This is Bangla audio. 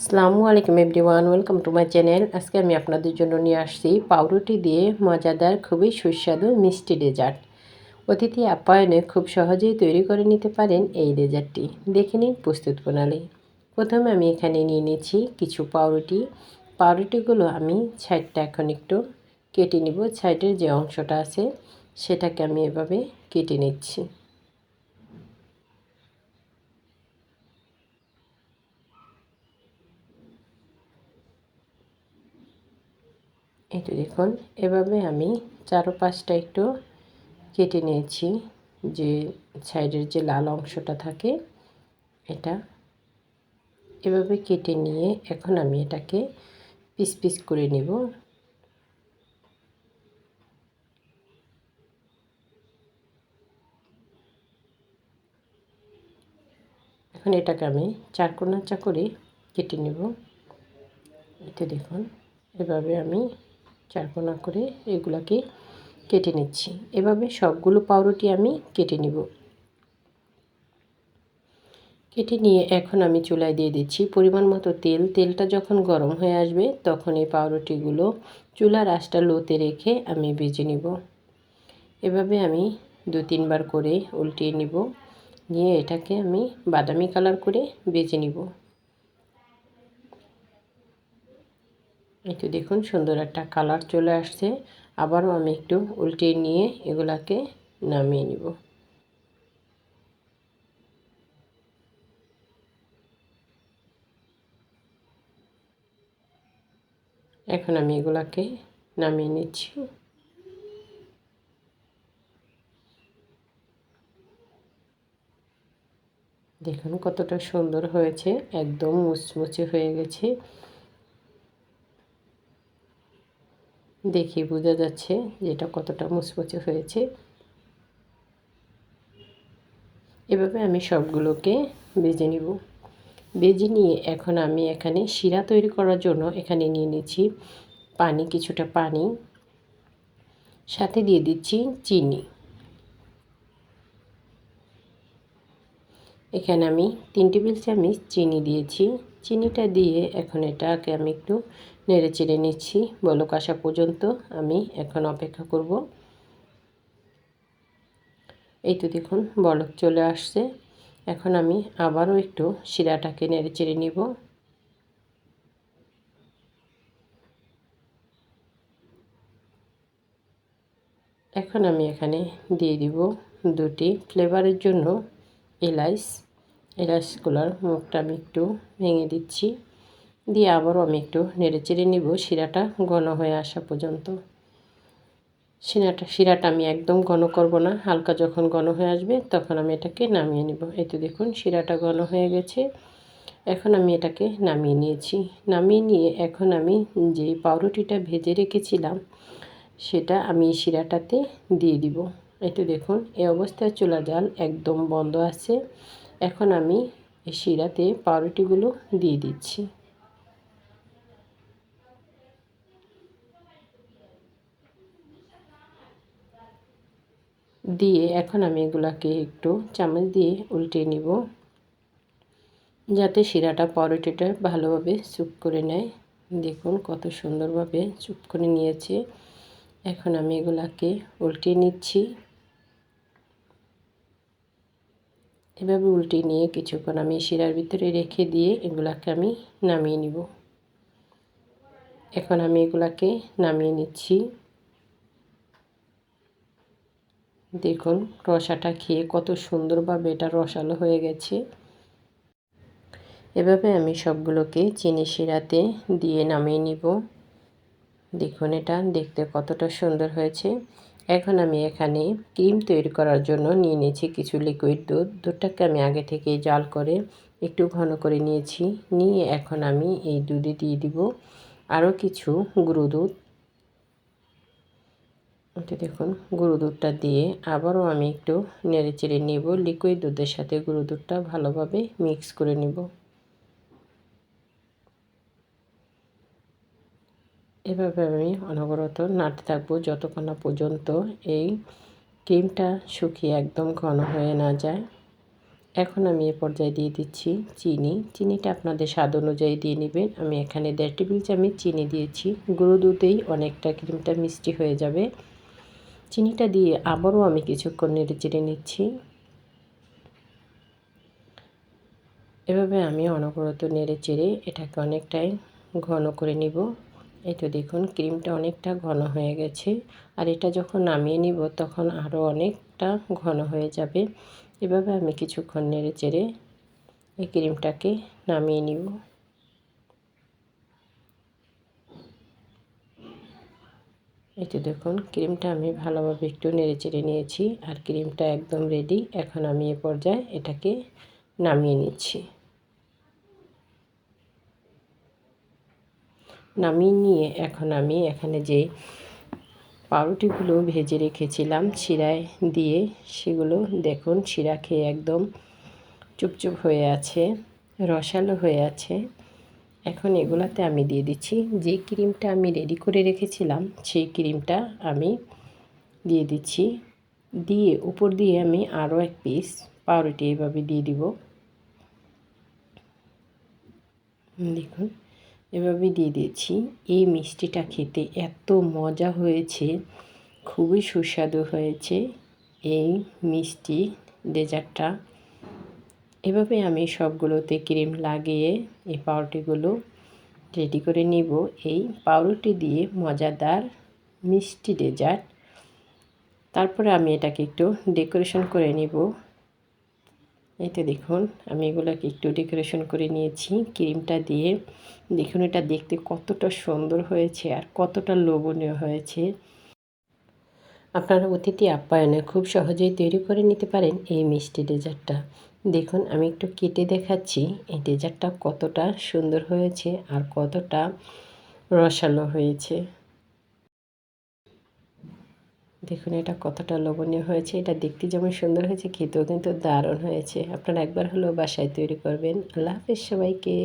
আসসালামু আলাইকুম everyone, welcome to my channel. আজকে আমি আপনাদের জন্য নিয়ে আসছি পাউরুটি দিয়ে মজাদার, খুবই সুস্বাদু, মিষ্টি ডেজার্ট। অতিথি আপ্যায়নে খুব সহজেই তৈরি করে নিতে পারেন এই ডেজার্টটি। দেখে নিন প্রস্তুত প্রণালী। প্রথমে আমি এখানে নিয়ে নিয়েছি কিছু পাউরুটি। পাউরুটিগুলো আমি সাইডটা এখন একটু কেটে নিব। সাইডের যে অংশটা আছে, সেটাকে আমি এভাবে কেটে নিচ্ছি। তো দেখুন। এভাবে আমি চারো পাঁচটা একটু কেটে নিয়েছি, যে সাইডের যে লাল অংশটা থাকে এটা। এভাবে কেটে নিয়ে এখন আমি এটাকে পিস পিস করে নিব। এখন এটাকে আমি চারকোনা চা করে কেটে নেব। এতে দেখুন, এভাবে আমি চারকোনা করে এগুলাকে কেটে নিচ্ছি। এভাবে সবগুলো পাউরুটি আমি কেটে নিব। কেটে নিয়ে এখন আমি চুলায় দিয়ে দিচ্ছি। পরিমাণ মতো তেল। তেলটা যখন গরম হয়ে আসবে তখন এই পাউরুটিগুলো চুলার আঁচটা লোতে রেখে আমি ভেজে নিব। এভাবে আমি দু তিনবার করে উল্টিয়ে নিব। নিয়ে এটাকে আমি বাদামি কালার করে বেজে নিব। তো দেখুন, সুন্দর একটা কালার চলে আসছে। আবারও আমি একটু উল্টে নিয়ে এগুলাকে নামিয়ে নিব। এখন আমি এগুলাকে নামিয়ে নিচ্ছি। দেখুন কতটা সুন্দর হয়েছে, একদম মুচমুচে হয়ে গেছে। দেখে বোঝা যাচ্ছে যে এটা কতটা মুচমুচে হয়েছে। এভাবে আমি সবগুলোকে বেজে নিব। বেজে নিয়ে এখন আমি এখানে শিরা তৈরি করার জন্য এখানে নিয়ে নিচ্ছি পানি, কিছুটা পানি। সাথে দিয়ে দিচ্ছি চিনি। এখানে আমি তিন টেবিল চামচ চিনি দিয়েছি। চিনিটা দিয়ে এখন এটাকে আমি একটু নেড়ে চেড়ে নিচ্ছি। বলক আসা পর্যন্ত আমি এখন অপেক্ষা করব। এই তো দেখুন, বলক চলে আসছে। এখন আমি আবারও একটু শিরাটাকে নেড়ে চেড়ে নিব। এখন আমি এখানে দিয়ে দিব দুটি ফ্লেভারের জন্য এলাইচ। এলাচগুলোর মুখটা আমি একটু ভেঙে দিচ্ছি। দিয়ে আবারও আমি একটু নেড়ে চেড়ে নিব। শিরাটা ঘন হয়ে আসা পর্যন্ত। শিরাটা শিরাটা আমি একদম ঘন করব না। হালকা যখন ঘন হয়ে আসবে তখন আমি এটাকে নামিয়ে নিব। এই তো দেখুন, শিরাটা ঘন হয়ে গেছে। এখন আমি এটাকে নামিয়ে নিয়েছি। নামিয়ে নিয়ে এখন আমি যে পাউরুটিটা ভেজে রেখেছিলাম, সেটা আমি শিরাটাতে দিয়ে দিব। এই তো দেখুন এই অবস্থায় চুলা জাল একদম বন্ধ আছে। এখন আমি এই শিরাতে পাউরুটিগুলো দিয়ে দিচ্ছি। দিয়ে এখন আমি এগুলাকে একটু চামচ দিয়ে উল্টে নিব, যাতে শিরাটা পরোটিটা ভালোভাবে চুপ করে নেয়। দেখুন কত সুন্দরভাবে চুপ করে নিয়েছে। এখন আমি এগুলাকে উল্টে নিচ্ছি। এভাবে উল্টে নিয়ে কিছুক্ষণ আমি শিরার ভিতরে রেখে দিয়ে এগুলাকে আমি নামিয়ে নিব। এখন আমি এগুলাকে নামিয়ে নিচ্ছি। দেখুন, রসাটা খেয়ে কত সুন্দরভাবে এটা রসালো হয়ে গেছে। এভাবে আমি সবগুলোকে চিনি শিরাতে দিয়ে নামিয়ে নিব। দেখুন এটা দেখতে কতটা সুন্দর হয়েছে। এখন আমি এখানে ক্রিম তৈরি করার জন্য নিয়ে নিয়েছি কিছু লিকুইড দুধ। দুধটাকে আমি আগে থেকে জাল করে একটু ঘন করে নিয়েছি। নিয়ে এখন আমি এই দুধে দিয়ে দিব আরও কিছু গুঁড়ো দুধ। এটা দেখুন, গুঁড়ো দুধটা দিয়ে আবারও আমি একটু নেড়ে চেড়ে নেব। লিকুইড দুধের সাথে গুঁড়ো দুধটা ভালোভাবে মিক্স করে নেব। এভাবে আমি অনবরত নাড়তে থাকব যতক্ষণ না পর্যন্ত এই ক্রিমটা শুকিয়ে একদম ঘন হয়ে না যায়। এখন আমি এ পর্যায়ে দিয়ে দিচ্ছি চিনি। চিনিটা আপনাদের স্বাদ অনুযায়ী দিয়ে নেবেন। আমি এখানে দেড় টেবিল চামচ চিনি দিয়েছি। গুঁড়ো দুধেই অনেকটা ক্রিমটা মিষ্টি হয়ে যাবে। চিনিটা দিয়ে আবারও আমি কিছুক্ষণ নেড়ে চেড়ে নিচ্ছি। এভাবে আমি অনবরত নেড়ে চেড়ে এটাকে অনেকটাই ঘন করে নিব। এই তো দেখুন, ক্রিমটা অনেকটা ঘন হয়ে গেছে। আর এটা যখন নামিয়ে নিব, তখন আরও অনেকটা ঘন হয়ে যাবে। এভাবে আমি কিছুক্ষণ নেড়ে চেড়ে এই ক্রিমটাকে নামিয়ে নিব। এই তো দেখুন, ক্রিমটা আমি ভালোভাবে একটু নেড়ে চেড়ে নিয়েছি আর ক্রিমটা একদম রেডি এখন আমি এ পর্যায়ে এটাকে নামিয়ে নিচ্ছি। নামিয়ে নিয়ে এখন আমি এখানে যে পাউরুটিগুলো ভেজে রেখেছিলাম শিরায় দিয়ে, সেগুলো দেখুন, শিরা খেয়ে একদম চুপচুপ হয়ে আছে, রসালো হয়ে আছে। এখন এগুলাতে আমি দিয়ে দিচ্ছি। যে ক্রিমটা আমি রেডি করে রেখেছিলাম, সেই ক্রিমটা আমি দিয়ে দিচ্ছি। দিয়ে উপর দিয়ে আমি আরও এক পিস পাউরুটি এভাবে দিয়ে দিব। দেখুন, এভাবে দিয়ে দিয়েছি। এই মিষ্টিটা খেতে এত মজা হয়েছে, খুবই সুস্বাদু হয়েছে। এই মিষ্টি ডেজার্টটা এভাবে আমি সবগুলোতে ক্রিম লাগিয়ে এই পাউরুটিগুলো রেডি করে নিব। এই পাউরুটি দিয়ে মজাদার মিষ্টি ডেজার্ট। তারপরে আমি এটাকে একটু ডেকোরেশন করে নিব। এতে দেখুন, আমি এগুলোকে একটু ডেকোরেশন করে নিয়েছি। ক্রিমটা দিয়ে দেখুন, এটা দেখতে কতটা সুন্দর হয়েছে আর কতটা লোভনীয় হয়েছে। আপনারা অতিথি আপ্যায়নে খুব সহজেই তৈরি করে নিতে পারেন এই মিষ্টি ডেজার্টটা। দেখুন, আমি একটু কেটে দেখাচ্ছি। এই ডেজার্টটা কতটা সুন্দর হয়েছে আর কতটা রসালো হয়েছে। দেখুন, এটা কতটা লোভনীয় হয়েছে। এটা দেখতে যেমন সুন্দর হয়েছে, খেতেও কিন্তু দারুণ হয়েছে। আপনারা একবার হলেও বাসায় তৈরি করবেন। আল্লাহ হাফেজ সবাইকে।